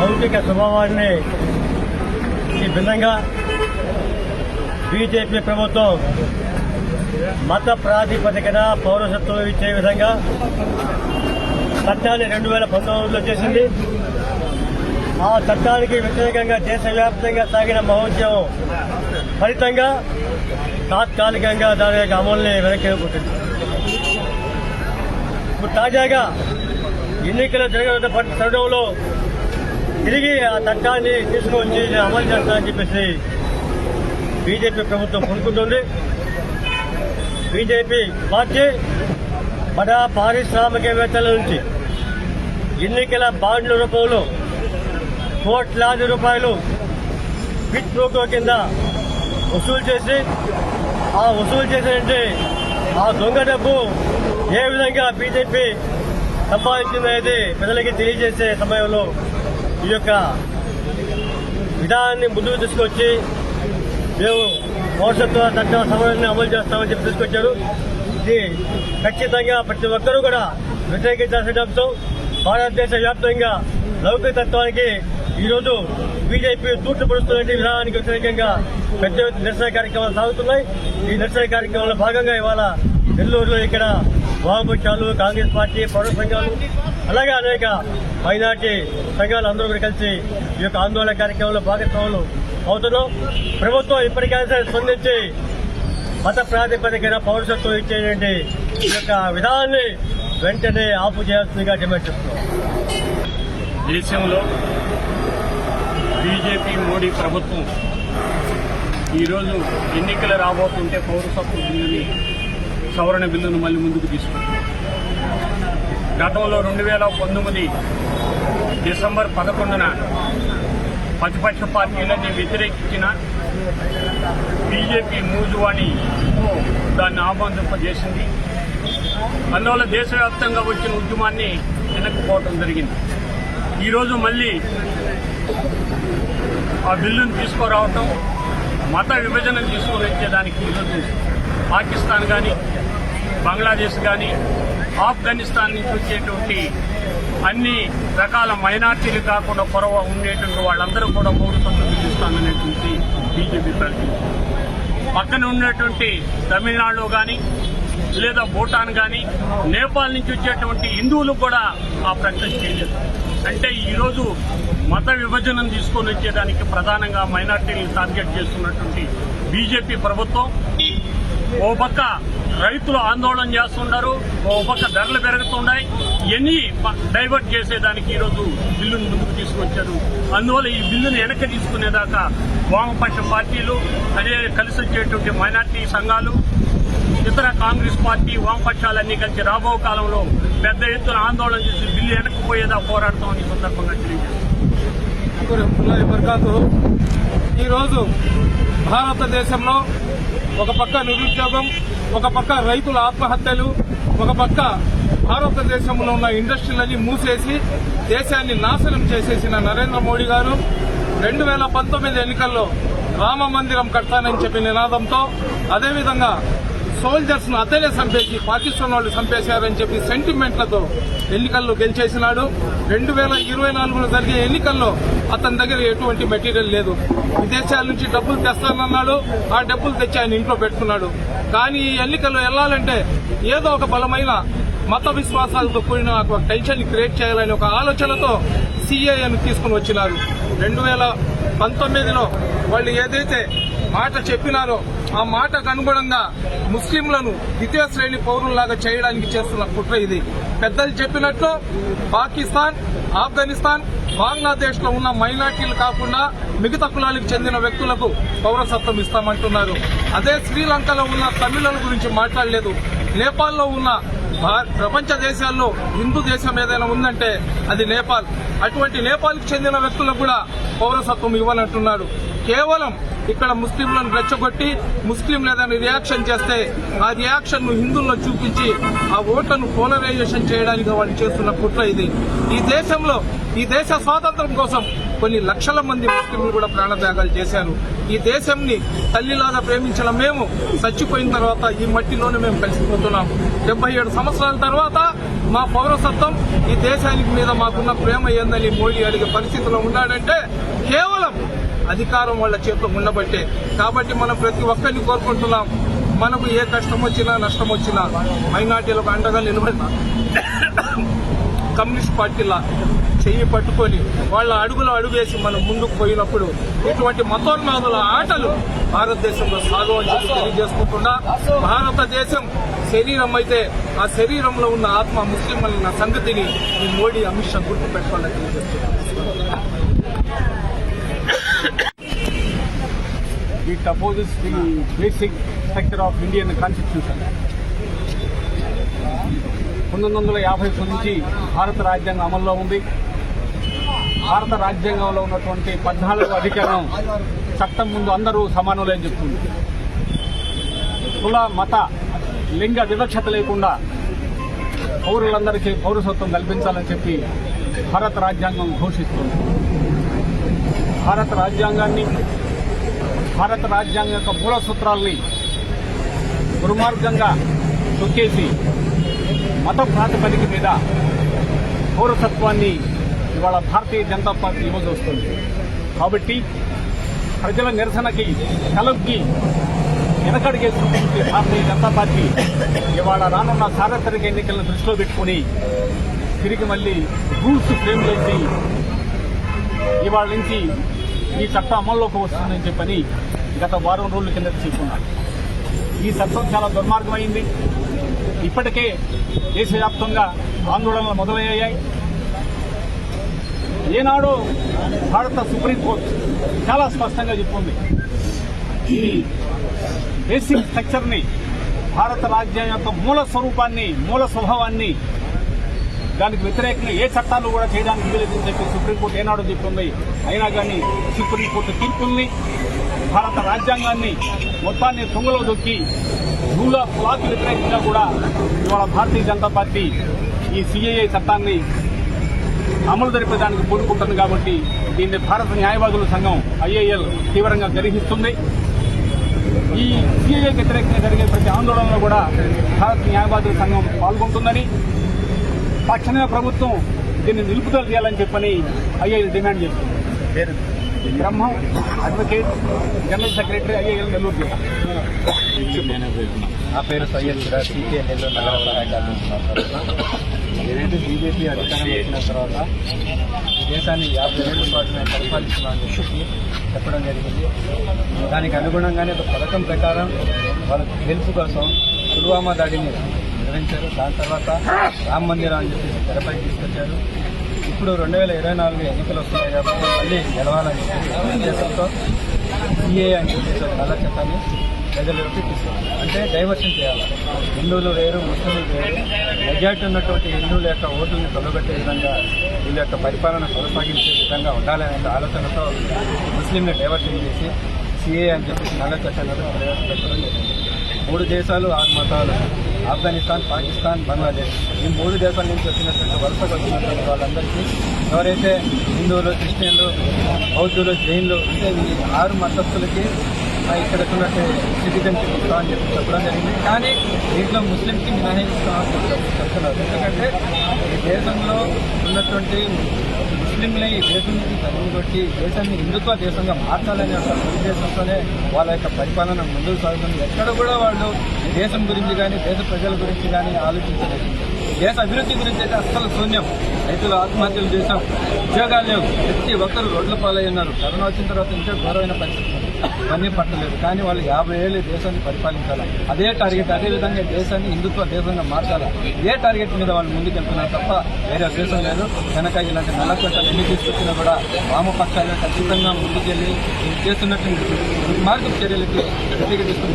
భౌతిక స్వభావాన్ని ఈ భిన్నంగా బీజేపీ ప్రభుత్వం మత ప్రాతిపదికన పౌరసత్వం ఇచ్చే విధంగా చట్టాన్ని రెండు వేల పంతొమ్మిదిలో చేసింది. ఆ చట్టానికి వ్యతిరేకంగా దేశవ్యాప్తంగా సాగిన మహోద్యమం ఫలితంగా తాత్కాలికంగా దాని యొక్క అమలుని వెనక్కి పుట్టింది ఇప్పుడు తాజాగా ఎన్నికలు జరగనున్న తరుణంలో తిరిగి ఆ చట్టాన్ని తీసుకువచ్చి అమలు చేస్తానని చెప్పేసి బీజేపీ ప్రభుత్వం కొనుక్కుంటుంది బీజేపీ పార్టీ బడా పారిశ్రామికవేత్తల నుంచి ఎన్నికల బాండ్ల రూపంలో కోట్లాది రూపాయలు పిచ్ ప్రోకో కింద వసూలు చేసి ఆ వసూలు చేసినట్టే ఆ దొంగ డబ్బు ఏ విధంగా బీజేపీ సంపాదించిందనేది ప్రజలకి తెలియజేసే సమయంలో ఈ యొక్క విధానాన్ని ముందుకు తీసుకొచ్చి మేము భవిష్యత్తు తక్షణ సమయాన్ని అమలు చేస్తామని చెప్పి తీసుకొచ్చారు. ఇది ఖచ్చితంగా ప్రతి ఒక్కరూ కూడా వ్యతిరేకించాల్సిన అంశం. భారతదేశ వ్యాప్తంగా లౌకిక తత్వానికి ఈరోజు బీజేపీ తూర్చుపడుతున్న విధానానికి వ్యతిరేకంగా పెద్ద ఎత్తున నిరసన కార్యక్రమాలు సాగుతున్నాయి. ఈ నిరసన కార్యక్రమంలో భాగంగా ఇవాళ నెల్లూరులో ఇక్కడ వామపక్షాలు కాంగ్రెస్ పార్టీ పౌర సంఘాలు అలాగే అనేక మైనార్టీ సంఘాలు అందరూ కూడా కలిసి ఈ యొక్క ఆందోళన కార్యక్రమంలో భాగస్వాములు అవుతున్నాం. ప్రభుత్వం ఇప్పటికైనా స్పందించి మత ప్రాతిపదికన పౌరసత్వం ఇచ్చేటువంటి ఈ యొక్క విధానాన్ని వెంటనే ఆపు చేయాల్సిందిగా డిమాండ్ చేస్తున్నాం. దేశంలో బీజేపీ మోడీ ప్రభుత్వం ఈరోజు ఎన్నికలు రాబోతుంటే పౌరసత్వ బిల్లుని సవరణ బిల్లును మళ్ళీ ముందుకు తీసుకుంది గతంలో రెండు వేల పంతొమ్మిది డిసెంబర్ పదకొండున ప్రతిపక్ష పార్టీలని వ్యతిరేకించిన బీజేపీ మూజువాణి దాన్ని ఆమోదింపజేసింది. అందువల్ల దేశవ్యాప్తంగా వచ్చిన ఉద్యమాన్ని వెనక్కిపోవడం జరిగింది. ఈరోజు మళ్ళీ ఆ బిల్లును తీసుకురావటం మత విభజన తీసుకుని వచ్చేదానికి ఈరోజు పాకిస్తాన్ కానీ బంగ్లాదేశ్ కానీ ఆఫ్ఘనిస్తాన్ నుంచి వచ్చేటువంటి అన్ని రకాల మైనార్టీలు కాకుండా కొరవ ఉండేటువంటి వాళ్ళందరూ కూడా పౌరసత్వం బిల్లిస్తాననేటువంటి బీజేపీ ప్రకటించింది పక్కన ఉన్నటువంటి తమిళనాడు కానీ లేదా భూటాన్ కానీ నేపాల్ నుంచి వచ్చేటువంటి హిందువులు కూడా ఆ ప్రకటన చేయలేదు. అంటే ఈరోజు మత విభజనను తీసుకొని వచ్చేదానికి ప్రధానంగా మైనార్టీలు టార్గెట్ చేస్తున్నటువంటి బీజేపీ ప్రభుత్వం. ఓ పక్క రైతులు ఆందోళన చేస్తున్నారు ఓ పక్క ధరలు పెరుగుతున్నాయి. ఇవన్నీ డైవర్ట్ చేసేదానికి ఈరోజు బిల్లును ముందుకు తీసుకొచ్చారు. అందువల్ల ఈ బిల్లును వెనక్కి తీసుకునేదాకా వామపక్ష పార్టీలు అదే కలిసి వచ్చేటువంటి మైనార్టీ సంఘాలు ఇతర కాంగ్రెస్ పార్టీ వామపక్షాలన్నీ కలిసి రాబో కాలంలో పెద్ద ఎత్తున ఆందోళన చేసి బిల్లు వెనక్కిపోయేదా పోరాడతాం పోరాడతామని ఈ సందర్భంగా తెలియజేస్తారు ఈరోజు భారతదేశంలో ఒక పక్క నిరుద్యోగం ఒక పక్క రైతుల ఆత్మహత్యలు ఒక పక్క భారతదేశంలో ఉన్న ఇండస్ట్రీలన్నీ మూసేసి దేశాన్ని నాశనం చేసేసిన నరేంద్ర మోడీ గారు రెండు వేల పంతొమ్మిది ఎన్నికల్లో రామ మందిరం కడతానని చెప్పి నినాదంతో అదేవిధంగా సోల్జర్స్ను అతనే చంపేసి పాకిస్తాన్ వాళ్ళు చంపేశారని చెప్పి సెంటిమెంట్లతో ఎన్నికల్లో గెలిచేసినాడు. రెండు వేల ఇరవై నాలుగులో జరిగే ఎన్నికల్లో అతని దగ్గర ఎటువంటి మెటీరియల్ లేదు. విదేశాల నుంచి డబ్బులు తెస్తానన్నాడు. ఆ డబ్బులు తెచ్చి ఆయన ఇంట్లో పెట్టుకున్నాడు. కానీ ఈ ఎన్నికల్లో వెళ్ళాలంటే ఏదో ఒక బలమైన మత విశ్వాసాలతో కూడిన ఒక టెన్షన్ క్రియేట్ చేయాలనే ఒక ఆలోచనతో సిఏఏను తీసుకుని వచ్చినారు. రెండు వేల పంతొమ్మిదిలో వాళ్ళు ఏదైతే మాట చెప్పినారో ఆ మాటకు అనుగుణంగా ముస్లింలను ద్వితీయ శ్రేణి పౌరుల్లాగా చేయడానికి చేస్తున్న కుట్ర ఇది. పెద్దలు చెప్పినట్లు పాకిస్తాన్ ఆఫ్ఘనిస్తాన్ బంగ్లాదేశ్లో ఉన్న మైనార్టీలు కాకుండా మిగతా కులాలకు చెందిన వ్యక్తులకు పౌరసత్వం ఇస్తామంటున్నారు. అదే శ్రీలంకలో ఉన్న తమిళుల గురించి మాట్లాడలేదు. నేపాల్లో ఉన్న ప్రపంచ దేశాల్లో హిందూ దేశం ఏదైనా ఉందంటే అది నేపాల్. అటువంటి నేపాల్కి చెందిన వ్యక్తులకు కూడా పౌరసత్వం ఇవ్వనంటున్నాడు కేవలం ఇక్కడ ముస్లింలను రెచ్చగొట్టి ముస్లింలు ఏదైనా రియాక్షన్ చేస్తే ఆ రియాక్షన్ను హిందువుల్లో చూపించి ఆ ఓట్లను పోలరైజేషన్ చేయడానికి వాళ్ళు చేస్తున్న కుట్ర ఇది. ఈ దేశంలో ఈ దేశ స్వాతంత్రం కోసం కొన్ని లక్షల మంది ముస్లింలు కూడా ప్రాణత్యాగాలు చేశారు. ఈ దేశంని తల్లిలాగా ప్రేమించిన మేము చచ్చిపోయిన తర్వాత ఈ మట్టిలోనే మేము కలిసిపోతున్నాం. డెబ్బై ఏడు సంవత్సరాల తర్వాత మా పౌరసత్వం ఈ దేశానికి మీద మాకున్న ప్రేమ ఏందని మోడీ అడిగే పరిస్థితిలో ఉన్నాడంటే కేవలం అధికారం వాళ్ళ చేతిలో ఉండబట్టే. కాబట్టి మనం ప్రతి ఒక్కరిని కోరుకుంటున్నాం. మనకు ఏ కష్టం వచ్చినా నష్టం వచ్చినా మైనార్టీలకు అండగా నిలబడిన కమ్యూనిస్ట్ పార్టీల చెయ్యి పట్టుకొని వాళ్ళ అడుగులో అడుగేసి మనం ముందుకు పోయినప్పుడు ఇటువంటి మతోన్మాదుల ఆటలు భారతదేశంలో సాగవని చెప్పి తెలియజేసుకుంటున్నా. భారతదేశం శరీరం అయితే ఆ శరీరంలో ఉన్న ఆత్మ ముస్లింల సంగతిని ఈ మోడీ అమిత్ షా గుర్తు పెట్టుకోవాలని తెలియజేస్తున్నాను. it opposes the basic structure of Indian Constitution. పంతొమ్మిది వందల యాభై నుంచి భారత రాజ్యాంగం అమల్లో ఉంది. భారత రాజ్యాంగంలో ఉన్నటువంటి పద్నాలుగు అధికారం చట్టం ముందు అందరూ సమానులే అని చెప్తుంది. కుల మత లింగ వివక్షత లేకుండా పౌరులందరికీ పౌరసత్వం కల్పించాలని చెప్పి భారత రాజ్యాంగం ఘోషిస్తుంది. భారత రాజ్యాంగాన్ని భారత రాజ్యాంగం యొక్క మూల సూత్రాల్ని దుర్మార్గంగా తొక్కేసి మత ప్రాతిపదిక మీద పౌరసత్వాన్ని ఇవాళ భారతీయ జనతా పార్టీ ఇవ్వదు వస్తుంది. కాబట్టి ప్రజల నిరసనకి కలగ్గి వెనకడిగేసుకుంటే భారతీయ జనతా పార్టీ ఇవాళ రానున్న సార్వత్రిక ఎన్నికలను దృష్టిలో పెట్టుకుని తిరిగి మళ్ళీ రూల్స్ ఫ్రేమ్ చేసి ఇవాళ నుంచి ఈ చట్టం అమల్లోకి వస్తుందని చెప్పని గత వారం రోజుల కింద తీసుకున్నారు ఈ చట్టం చాలా దుర్మార్గమైంది. ఇప్పటికే దేశవ్యాప్తంగా ఆందోళనలు మొదలయ్యాయి. ఏనాడో భారత సుప్రీంకోర్టు చాలా స్పష్టంగా చెప్పింది ఈ బేసిక్ స్ట్రక్చర్ని భారత రాజ్యాంగం యొక్క మూల స్వరూపాన్ని మూల స్వభావాన్ని దానికి వ్యతిరేకంగా ఏ చట్టాలు కూడా చేయడానికి వీలేదని చెప్పి సుప్రీంకోర్టు ఏనాడో చెప్పింది అయినా కానీ సుప్రీంకోర్టు తీర్పుల్ని భారత రాజ్యాంగాన్ని మొత్తాన్ని తుంగలో దొక్కి రూల్ ఆఫ్ లాకి వ్యతిరేకంగా కూడా ఇవాళ భారతీయ జనతా పార్టీ ఈ సిఐఏ చట్టాన్ని అమలు జరిపేదానికి పూనుకుంటుంది కాబట్టి దీన్ని భారత న్యాయవాదుల సంఘం ఐఏఎల్ తీవ్రంగా గర్హిస్తుంది. ఈ సిఐఏ వ్యతిరేకంగా జరిగే ప్రతి ఆందోళనలో కూడా భారత న్యాయవాదుల సంఘం పాల్గొంటుందని తక్షణమే ప్రభుత్వం దీన్ని నిలుపుదల చేయాలని చెప్పని ఐఏఎల్ డిమాండ్ చేస్తుంది. Brahmam advocate general secretary IAL Nellore జిల్లా. నా పేరు సయ్యద్ సీకే నెల్లూరు నగర ఏదైతే బీజేపీ అధికారం వచ్చిన తర్వాత ఈ దేశాన్ని యాభై ఏళ్ళ పాటు మేము పరిపాలిస్తున్నామని చెప్పి చెప్పడం జరిగింది. దానికి అనుగుణంగానే ఒక పథకం ప్రకారం వాళ్ళ హెల్ప్ కోసం పుల్వామా దాడిని నిర్వహించారు. దాని తర్వాత రామ మందిరం అని చెప్పేసి తెరపై తీసుకొచ్చారు. ఇప్పుడు రెండు వేల ఇరవై నాలుగు ఎన్నికలు వస్తున్నాయి కాబట్టి మళ్ళీ గెలవాలని చెప్పి ఉద్దేశంతో సిఏ అని చెప్పేసి ఒక నల్ల చట్టాన్ని ప్రజలలోకి తీసుకొచ్చారు అంటే డైవర్షన్ చేయాలి. హిందువులు వేరు ముస్లింలు వేరు. మెజార్టీ ఉన్నటువంటి హిందువుల యొక్క ఓట్లను తొలగొట్టే విధంగా వీళ్ళ యొక్క పరిపాలన కొనసాగించే విధంగా ఉండాలనే ఆలోచనతో ముస్లింని డైవర్షన్ చేసి సిఏ అని చెప్పేసి నల్ల చట్టాలను ప్రవేశపెట్టడం మూడు దేశాలు ఆరు మతాలు. ఆఫ్ఘనిస్తాన్ పాకిస్తాన్ బంగ్లాదేశ్. ఈ మూడు దేశాల నుంచి వచ్చినటువంటి వలసకు వచ్చినటువంటి వాళ్ళందరికీ ఎవరైతే హిందువులు క్రిస్టియన్లు బౌద్ధులు జైన్లు అంటే ఈ ఆరు మతస్థులకి ఇక్కడ ఉన్నట్టు సిటిజన్షిప్ ఇస్తామని చెప్పి చెప్పడం జరిగింది. కానీ దీంట్లో ముస్లింకి మినహాయిస్తామని చెప్తున్నారు. ఎందుకంటే ఈ దేశంలో ఉన్నటువంటి ముస్లింలే ఈ దేశం నుంచి చదువుకొట్టి దేశాన్ని హిందుత్వ దేశంగా మార్చాలనే ఒక ఉద్దేశంతోనే వాళ్ళ యొక్క పరిపాలన ముందుకు సాగుతుంది. ఎక్కడ కూడా వాళ్ళు ఈ దేశం గురించి కానీ దేశ ప్రజల గురించి కానీ ఆలోచించలేదు. దేశ అభివృద్ధి గురించి అయితే అస్సలు శూన్యం. రైతులు ఆత్మహత్యలు చేశాం. ఉద్యోగాలు లేవు. ప్రతి ఒక్కరు రోడ్ల పాలై ఉన్నారు. కరోనా వచ్చిన తర్వాత ఇంకా ఘోరమైన పరిస్థితి ఇవన్నీ పట్టలేదు. కానీ వాళ్ళు యాభై ఏళ్ళు దేశాన్ని పరిపాలించాలి? అదే టార్గెట్ అదే విధంగా దేశాన్ని హిందుత్వ దేశంగా మార్చాలి? ఇదే టార్గెట్ మీద వాళ్ళు ముందుకెళ్తున్నారు తప్ప వేరే దేశం లేదు. కనుక ఇలాంటి నల్లకొట్టలు ఎన్ని తీసుకొచ్చినా కూడా వామపక్షాలు ఖచ్చితంగా ముందుకెళ్ళి వీళ్ళు చేస్తున్నట్టు మార్గం చర్యలకి ప్రతిగా తీసుకుని